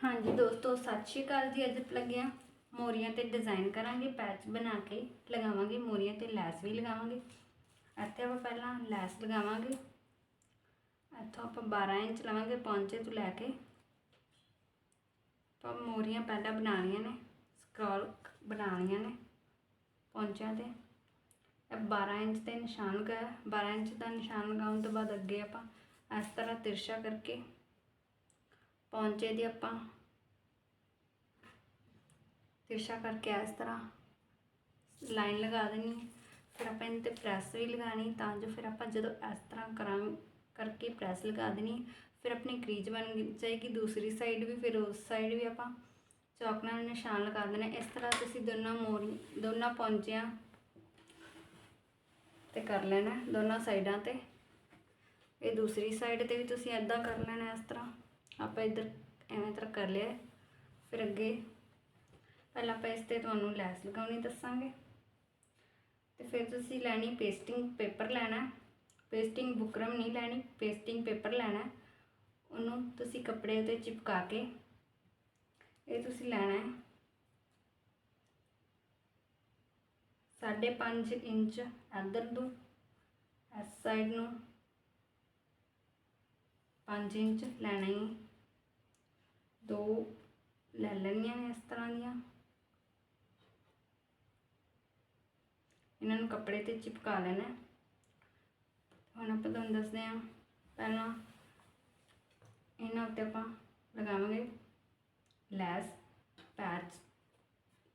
ਹਾਂਜੀ ਦੋਸਤੋ, ਸਤਿ ਸ਼੍ਰੀ ਅਕਾਲ ਜੀ। ਅੱਜ ਲੱਗਿਆ ਮੋਰੀਆਂ ਤੇ ਡਿਜ਼ਾਈਨ ਕਰਾਂਗੇ ਪੈਚ ਬਣਾ ਕੇ ਲਗਾਵਾਂਗੇ ਮੋਰੀਆਂ ਤੇ ਲੈਸ ਵੀ ਲਗਾਵਾਂਗੇ। ਇੱਥੇ ਆਪਾਂ ਪਹਿਲਾਂ ਲੈਸ ਲਗਾਵਾਂਗੇ। ਇੱਥੋਂ ਆਪਾਂ 12 ਇੰਚ ਲਵਾਂਗੇ ਪੌਂਚੇ ਤੋਂ ਲੈ ਕੇ। ਆਪਾਂ ਮੋਰੀਆਂ ਪਹਿਲਾਂ ਬਣਾਉਣੀਆਂ ਨੇ ਸਕਰੋਲ ਬਣਾਉਣੀਆਂ ਨੇ ਪੌਂਚਿਆਂ ਤੇ। ਇਹ 12 ਇੰਚ ਤੇ ਨਿਸ਼ਾਨ ਕਰ 12 ਇੰਚ ਦਾ ਨਿਸ਼ਾਨ ਲਗਾਉਣ ਤੋਂ ਬਾਅਦ ਅੱਗੇ ਆਪਾਂ ਇਸ ਤਰ੍ਹਾਂ ਤਿਰਛਾ ਕਰਕੇ ਪਹੁੰਚੇ ਦੀ ਆਪਾਂ। ਤਿਰਛਾ ਕਰਕੇ ਇਸ ਤਰ੍ਹਾਂ ਲਾਈਨ ਲਗਾ ਦੇਣੀ ਫਿਰ ਆਪਾਂ ਇਹਨਾਂ ਤੇ ਪ੍ਰੈਸ ਵੀ ਲਗਾਣੀ ਤਾਂ ਜੋ ਫਿਰ ਆਪਾਂ ਜਦੋਂ ਇਸ ਤਰ੍ਹਾਂ ਕਰਾਂ ਕਰਕੇ ਪ੍ਰੈਸ ਲਗਾ ਦੇਣੀ ਫਿਰ ਆਪਣੀ ਕਰੀਜ ਬਣ ਜਾਏਗੀ ਦੂਸਰੀ ਸਾਈਡ ਵੀ, ਫਿਰ ਉਸ ਸਾਈਡ ਵੀ ਆਪਾਂ ਚੌਕ ਨਾਲ ਨਿਸ਼ਾਨ ਲਗਾ ਦੇਣਾ ਇਸ ਤਰ੍ਹਾਂ ਤੁਸੀਂ ਦੋਨਾਂ ਮੋਰੀ ਦੋਨਾਂ ਪੌਂਚਿਆਂ ਤੇ ਕਰ ਲੈਣਾ ਦੋਨਾਂ ਸਾਈਡਾਂ ਤੇ। ਇਹ ਦੂਸਰੀ ਸਾਈਡ ਤੇ ਵੀ ਤੁਸੀਂ ਐਦਾਂ ਕਰ ਲੈਣਾ ਇਸ ਤਰ੍ਹਾਂ। ਆਪਾਂ ਇੱਧਰ ਐਵੇਂ ਤਰ੍ਹਾਂ ਕਰ ਲਿਆ। ਫਿਰ ਅੱਗੇ ਪਹਿਲਾਂ ਆਪਾਂ ਇਸ ਤੇ ਤੁਹਾਨੂੰ ਲੈਸ ਲਗਾਉਣੀ ਦੱਸਾਂਗੇ। ਤੇ ਫਿਰ ਤੁਸੀਂ ਲੈਣੀ ਪੇਸਟਿੰਗ ਪੇਪਰ ਲੈਣਾ ਪੇਸਟਿੰਗ ਬੁਕਰਮ ਨਹੀਂ ਲੈਣੀ, ਪੇਸਟਿੰਗ ਪੇਪਰ ਲੈਣਾ ਉਹਨੂੰ ਤੁਸੀਂ ਕੱਪੜੇ ਉਤੇ ਚਿਪਕਾ ਕੇ ਇਹ ਤੁਸੀਂ ਲੈਣਾ ਹੈ। ਸਾਢੇ ਪੰਜ ਇੰਚ ਇੱਧਰ ਨੂੰ, ਇਸ ਸਾਈਡ ਨੂੰ 5 ਇੰਚ ਲੈਣਾ ਹੀ। ਦੋ ਲੈ ਲੈਣੀਆਂ ਨੇ ਇਸ ਤਰ੍ਹਾਂ ਦੀਆਂ। ਇਹਨਾਂ ਨੂੰ ਕੱਪੜੇ ਤੇ ਚਿਪਕਾ ਲੈਣਾ ਹੁਣ ਆਪਾਂ ਤੁਹਾਨੂੰ ਦੱਸਦੇ ਹਾਂ, ਪਹਿਲਾਂ ਇਹਨਾਂ ਉੱਤੇ ਆਪਾਂ ਲਗਾਵਾਂਗੇ ਲੈਸ ਪੈਚ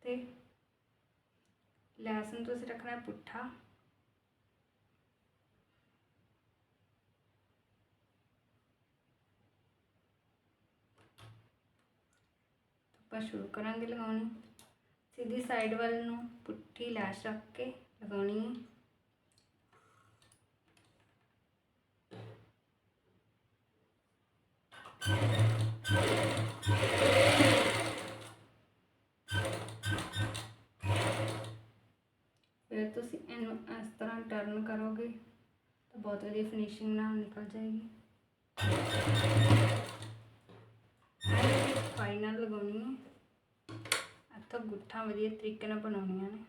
ਤੇ। ਲੈਸ ਨੂੰ ਤੁਸੀਂ ਰੱਖਣਾ ਪੁੱਠਾ। ਆਪਾਂ ਸ਼ੁਰੂ ਕਰਾਂਗੇ ਲਗਾਉਣੀ। ਸਿੱਧੀ ਸਾਈਡ ਵੱਲ ਨੂੰ ਪੁੱਠੀ ਲੈਸ਼ ਰੱਖ ਕੇ ਲਗਾਉਣੀ ਹੈ। ਫਿਰ ਤੁਸੀਂ ਇਹਨੂੰ ਇਸ ਤਰ੍ਹਾਂ ਟਰਨ ਕਰੋਗੇ ਤਾਂ ਬਹੁਤ ਵਧੀਆ ਫਿਨਿਸ਼ਿੰਗ ਨਾਲ ਨਿਕਲ ਜਾਏਗੀ। ਫਾਈਨਲ ਇੱਥੋਂ ਗੁੱਠਾਂ ਵਧੀਆ ਤਰੀਕੇ ਨਾਲ ਬਣਾਉਣੀਆਂ ਨੇ।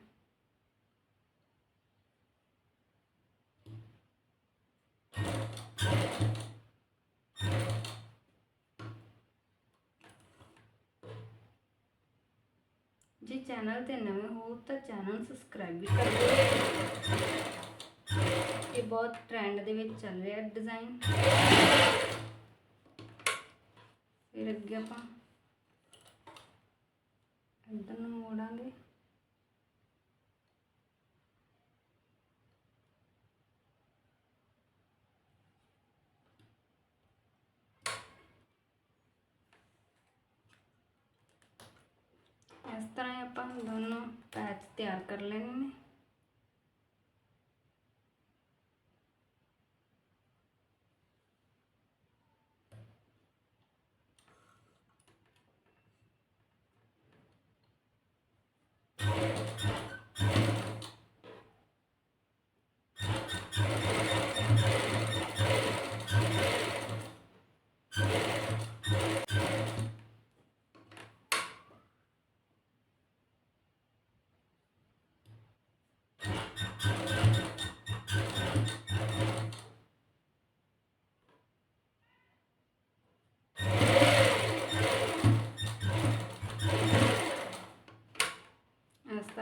ਜੇ ਚੈਨਲ ਤੇ ਨਵੇਂ ਹੋ ਤਾਂ ਚੈਨਲ ਸਬਸਕ੍ਰਾਈਬ ਵੀ ਕਰ ਦਿਓ। ਇਹ ਬਹੁਤ ਟ੍ਰੈਂਡ ਦੇ ਵਿੱਚ ਚੱਲ ਰਿਹਾ ਡਿਜ਼ਾਈਨ ਫਿਰ ਅੱਗੇ ਆਪਾਂ ਇੱਧਰ ਨੂੰ ਮੋੜਾਂਗੇ। ਇਸ ਤਰ੍ਹਾਂ ਹੀ ਆਪਾਂ ਦੋਨੋਂ ਪੈਚ ਤਿਆਰ ਕਰ ਲੈਣੇ ਨੇ।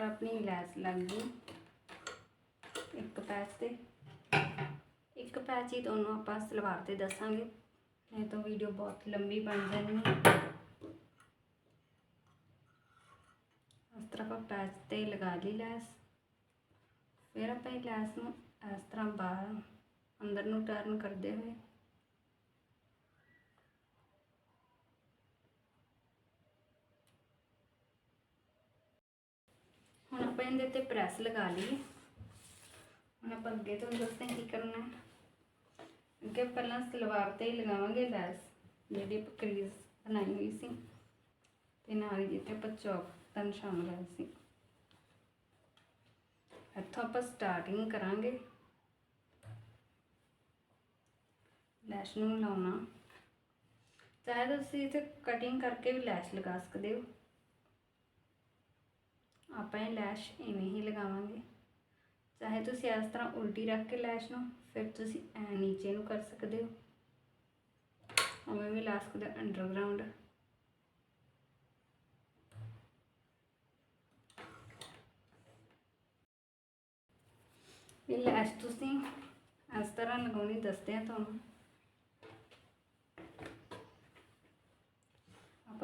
ਆਪਣੀ ਲੈਸ ਲੱਗ ਗਈ। ਇੱਕ ਪੈਚ ਤੇ। ਇੱਕ ਪੈਚ ਹੀ ਤੁਹਾਨੂੰ ਆਪਾਂ ਸਲਵਾਰ ਤੇ ਦੱਸਾਂਗੇ। ਨਹੀਂ ਤਾਂ ਵੀਡੀਓ ਬਹੁਤ ਲੰਬੀ ਬਣ ਜਾਣੀ ਹੈ। ਇਸ ਤਰ੍ਹਾਂ ਆਪਾਂ ਪੈਚ ਤੇ ਲਗਾ ਲਈ ਲੈਸ। ਫਿਰ ਆਪਾਂ ਇਹ ਲੈਸ ਨੂੰ ਇਸ ਤਰ੍ਹਾਂ ਬਾਹਰ ਅੰਦਰ ਨੂੰ ਟਰਨ ਕਰਦੇ ਹੋਏ ਹੁਣ ਆਪਾਂ ਇਹਦੇ ਤੇ ਪ੍ਰੈਸ ਲਗਾ ਲਈ ਹੁਣ ਆਪਾਂ ਅੱਗੇ ਤੋਂ ਦੱਸਦੇ ਕੀ ਕਰਨਾ ਹੈ। ਅੱਗੇ ਪਹਿਲਾਂ ਸਲਵਾਰ ਤੇ ਹੀ ਲਗਾਵਾਂਗੇ ਲੈਸ ਜਿਹੜੀ ਆਪਾਂ ਕਰੀਜ਼ ਬਣਾਈ ਹੋਈ ਸੀ। ਤੇ ਨਾਲ ਹੀ ਜਿੱਥੇ ਆਪਾਂ ਚੌਕ ਦਾ ਨਿਸ਼ਾਨ ਲਗਾਇਆ ਸੀ। ਇੱਥੋਂ ਆਪਾਂ ਸਟਾਰਟਿੰਗ ਕਰਾਂਗੇ। ਲੈਸ਼ ਨੂੰ ਲਾਉਣਾ। ਚਾਹੇ ਤੁਸੀਂ ਇੱਥੇ ਕਟਿੰਗ ਕਰਕੇ ਵੀ ਲੈਸ਼ ਲਗਾ ਸਕਦੇ ਹੋ। ਆਪਾਂ ਇਹ ਲੈਸ਼ ਇਵੇਂ ਹੀ ਲਗਾਵਾਂਗੇ। ਚਾਹੇ ਤੁਸੀਂ ਇਸ ਤਰ੍ਹਾਂ ਉਲਟੀ ਰੱਖ ਕੇ ਲੈਸ਼ ਨੂੰ, ਫਿਰ ਤੁਸੀਂ ਐ ਨੀਚੇ ਨੂੰ ਕਰ ਸਕਦੇ ਹੋ। ਉਵੇਂ ਵੀ ਲਾ ਸਕਦੇ ਹੋ ਅੰਡਰਗਰਾਉਂਡ ਇਹ ਲੈਸ਼ ਤੁਸੀਂ ਇਸ ਤਰ੍ਹਾਂ ਲਗਾਉਣੀ ਦੱਸਦੇ ਆ ਤੁਹਾਨੂੰ।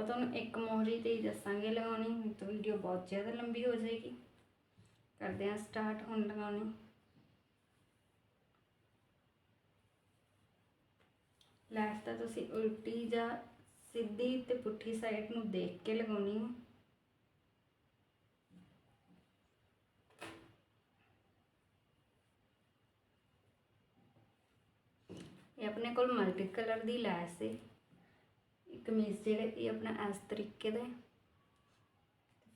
ਆਪਾਂ ਤੁਹਾਨੂੰ ਇੱਕ ਮੋਹਰੀ ਤੇ ਹੀ ਦੱਸਾਂਗੇ ਲਗਾਉਣੀ, ਨਹੀਂ ਤਾਂ ਵੀਡੀਓ ਬਹੁਤ ਜ਼ਿਆਦਾ ਲੰਬੀ ਹੋ ਜਾਏਗੀ। ਕਰਦੇ ਹਾਂ ਸਟਾਰਟ ਹੁਣ ਲਗਾਉਣੀ। ਲੈਸ਼ ਤਾਂ ਤੁਸੀਂ ਉਲਟੀ ਜਾਂ ਸਿੱਧੀ ਤੇ ਪੁੱਠੀ ਸਾਈਡ ਨੂੰ ਦੇਖ ਕੇ ਲਗਾਉਣੀ ਹੈ। ਇਹ ਆਪਣੇ ਕੋਲ ਮਲਟੀ ਕਲਰ ਦੀ ਲੈਸ ਹੈ ਕਮੀਜ਼ ਜਿਹੜੇ ਇਹ ਆਪਣਾ ਇਸ ਤਰੀਕੇ ਦੇ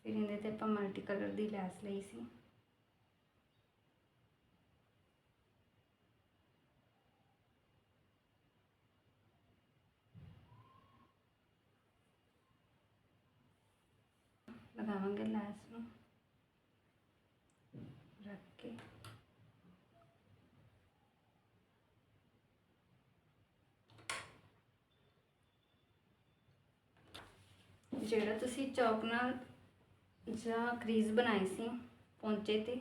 ਫਿਰ ਇਹਦੇ ਤੇ ਆਪਾਂ ਮਲਟੀ ਕਲਰ ਦੀ ਲੈਸ ਲਈ ਸੀ। ਲਗਾਵਾਂਗੇ ਲੈਸ ਨੂੰ। ਰੱਖ ਕੇ। ਜਿਹੜਾ ਤੁਸੀਂ ਚੌਕ ਨਾਲ ਜਾਂ ਕਰੀਜ਼ ਬਣਾਈ ਸੀ, ਪੌਂਚੇ ਤੇ,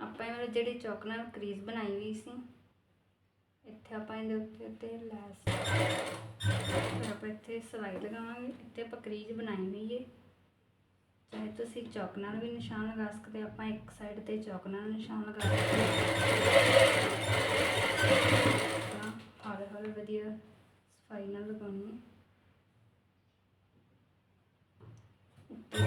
ਆਪਾਂ ਇਹ ਜਿਹੜੀ ਚੌਕ ਨਾਲ ਕਰੀਜ਼ ਬਣਾਈ ਹੋਈ ਸੀ, ਇੱਥੇ ਆਪਾਂ ਇਹਦੇ ਉੱਤੇ ਉੱਤੇ ਲੈਸ ਫਿਰ ਆਪਾਂ ਇੱਥੇ ਸਲਾਈ ਲਗਾਵਾਂਗੇ, ਇੱਥੇ ਆਪਾਂ ਕਰੀਜ਼ ਬਣਾਈ ਹੋਈ ਹੈ ਚਾਹੇ ਤੁਸੀਂ ਚੌਕ ਨਾਲ ਵੀ ਨਿਸ਼ਾਨ ਲਗਾ ਸਕਦੇ ਆਪਾਂ ਇੱਕ ਸਾਈਡ ਤੇ ਚੌਕ ਨਾਲ ਨਿਸ਼ਾਨ ਲਗਾ ਸਕਦੇ ਹਾਂ। ਹੌਲੀ ਹੌਲੀ ਵਧੀਆ ਸਫ਼ਾਈ ਨਾਲ ਲਗਾਉਣੀ ਹੈ ਜਿੱਥੇ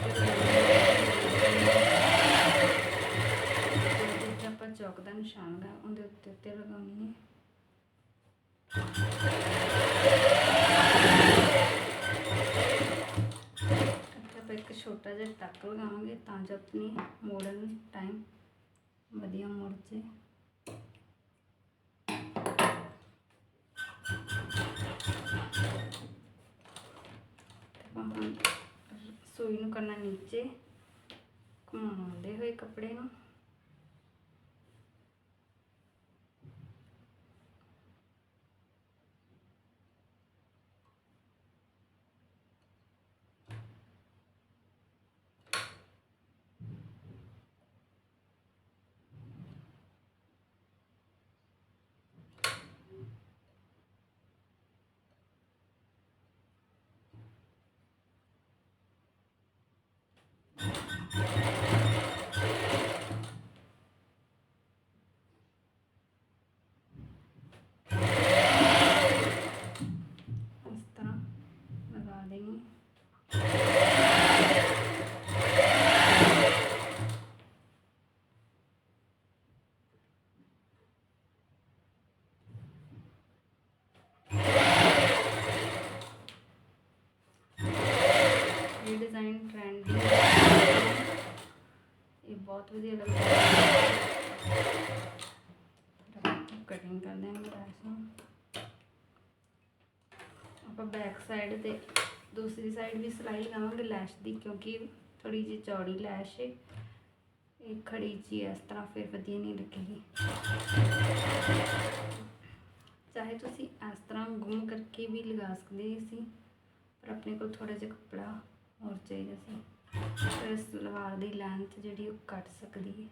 ਆਪਾਂ ਚੌਕ ਦਾ ਨਿਸ਼ਾਨ ਲਗਾ ਉਹਦੇ ਉੱਤੇ ਉੱਤੇ ਲਗਾਉਣੀ ਹੈ ਆਪਾਂ ਇੱਕ ਛੋਟਾ ਜਿਹਾ ਟੱਕ ਲਗਾਵਾਂਗੇ ਤਾਂ ਜੋ ਆਪਣੀ ਮੋੜਨ ਟਾਈਮ ਵਧੀਆ ਮੁੜ ਜੇ ਆਪਾਂ ਸੂਈ ਨੂੰ ਕਰਨਾ ਨੀਚੇ ਘੁਮਾਉਂਦੇ ਹੋਏ ਕੱਪੜੇ ਨੂੰ ਇਸ ਤਰ੍ਹਾਂ ਲਗਾ ਦੇਣੀ ਇਹ ਡਿਜ਼ਾਈਨ ਟ੍ਰੈਂਡੀ ਇਹ ਬਹੁਤ ਵਧੀਆ ਲੱਗਦਾ। ਕਟਿੰਗ ਕਰਦੇ ਹਾਂ ਨੂੰ ਆਪਾਂ ਬੈਕ ਸਾਈਡ ਤੇ ਦੂਸਰੀ ਸਾਈਡ ਵੀ ਸਿਲਾਈ ਲਗਾਵਾਂਗੇ ਲੈਸ਼ ਦੀ ਕਿਉਂਕਿ ਥੋੜੀ ਜਿਹੀ ਚੌੜੀ ਲੈਸ਼ ਹੈ ਇਹ ਖੜੀ ਜੀ ਇਸ ਤਰ੍ਹਾਂ ਫਿਰ ਵਧੀਆ ਨਹੀਂ ਲੱਗੇਗੀ। ਚਾਹੇ ਤੁਸੀਂ ਇਸ ਤਰ੍ਹਾਂ ਗੁੰਮ ਕਰਕੇ ਵੀ ਲਗਾ ਸਕਦੇ ਸੀ ਪਰ ਆਪਣੇ ਕੋਲ ਥੋੜਾ ਜਿਹਾ ਕੱਪੜਾ ਹੋਰ ਚਾਹੀਦਾ ਸੀ। ਫਿਰ ਸਲਵਾਰ ਦੀ ਲੈਂਥ ਜਿਹੜੀ ਉਹ ਕੱਟ ਸਕਦੀ ਹੈ।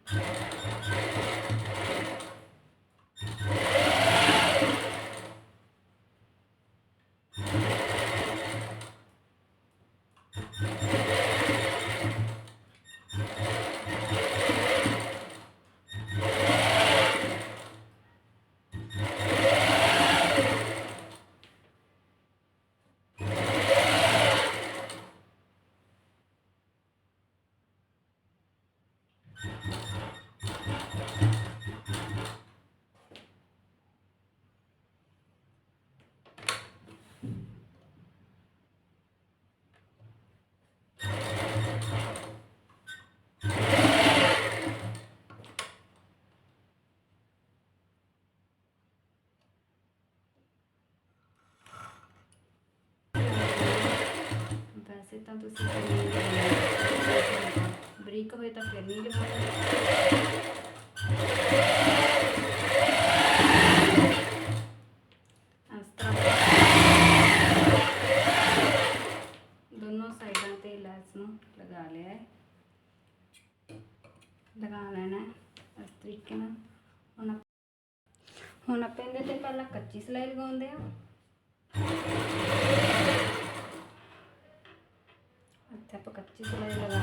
ਬਰੀਕ ਹੋਏ ਤਾਂ ਫਿਰ ਨਹੀਂ ਲਗਾਉਣਾ ਇਸ ਤਰ੍ਹਾਂ ਦੋਨੋਂ ਸਾਈਡਾਂ ਤੇ ਲੈਸ ਨੂੰ ਲਗਾ ਲਿਆ ਹੈ। ਲਗਾ ਲੈਣਾ ਇਸ ਤਰੀਕੇ ਨਾਲ। ਹੁਣ ਹੁਣ ਆਪਾਂ ਇਹਦੇ ਤੇ ਪਹਿਲਾਂ ਕੱਚੀ ਸਿਲਾਈ ਲਗਾਉਂਦੇ ਆ ਇੱਥੇ ਆਪਾਂ ਕੱਚੀ ਸਿਲਾਈ ਲਗਾ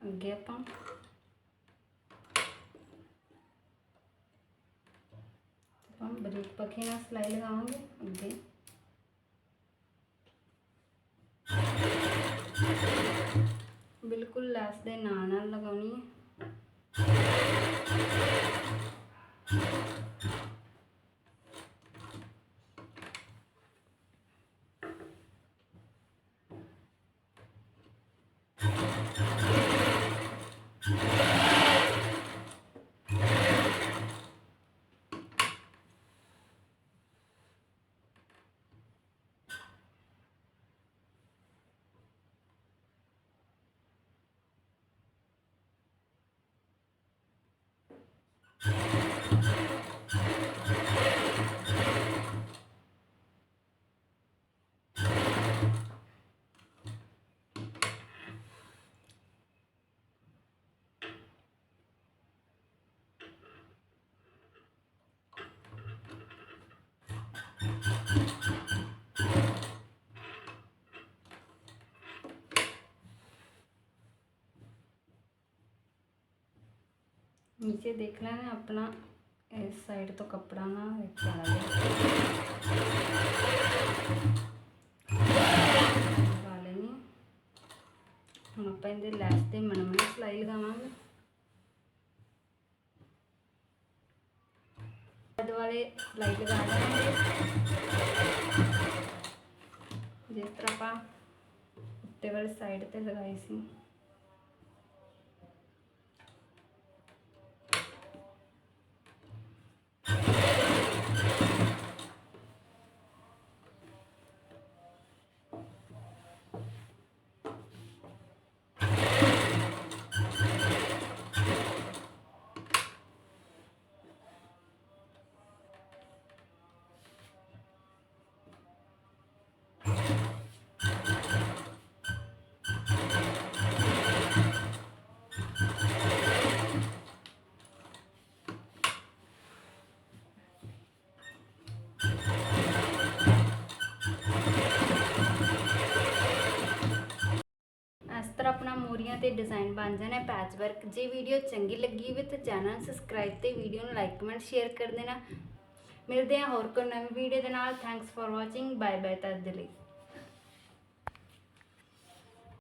ਅੱਗੇ ਆਪਾਂ ਆਪਾਂ ਬਰੀਕ ਪੱਖੇ ਨਾਲ ਸਿਲਾਈ ਲਗਾਵਾਂਗੇ ਅੱਗੇ। ਬਿਲਕੁਲ ਲੈਸ ਦੇ ਨਾਲ ਨਾਲ ਲਗਾਉਣੀ ਹੈ। नीचे देख लेना अपना इस साइड तो कपड़ा ना एक चला जाए ਲਗਾ ਲੈਣੀ ਆ। ਹੁਣ ਆਪਾਂ ਇਹਦੇ ਲੈਸ ਤੇ ਮਨਮਣੀ ਸਿਲਾਈ ਲਗਾਵਾਂਗੇ ਅੱਧ ਵਾਲੇ ਸਿਲਾਈ ਲਗਾ ਲੈਣਗੇ ਜਿਸ ਤਰ੍ਹਾਂ ਆਪਾਂ ਉੱਤੇ ਵਾਲੀ ਸਾਈਡ ਤੇ ਲਗਾਈ ਸੀ ਮੋਰੀਆਂ ਤੇ ਡਿਜ਼ਾਈਨ ਬਣ ਜਾਣਾ ਪੈਚ ਵਰਕ ਜੇ ਵੀਡੀਓ ਚੰਗੀ ਲੱਗੀ ਹੋਵੇ ਤਾਂ ਚੈਨਲ ਸਬਸਕ੍ਰਾਈਬ ਤੇ ਵੀਡੀਓ ਨੂੰ ਲਾਈਕ ਕਮੈਂਟ ਸ਼ੇਅਰ ਕਰ ਦੇਣਾ। ਮਿਲਦੇ ਹਾਂ ਹੋਰ ਕੋਈ ਨਵੀਂ ਵੀਡੀਓ ਦੇ ਨਾਲ। Thanks for watching bye bye ਤਦ ਦੇ ਲਈ।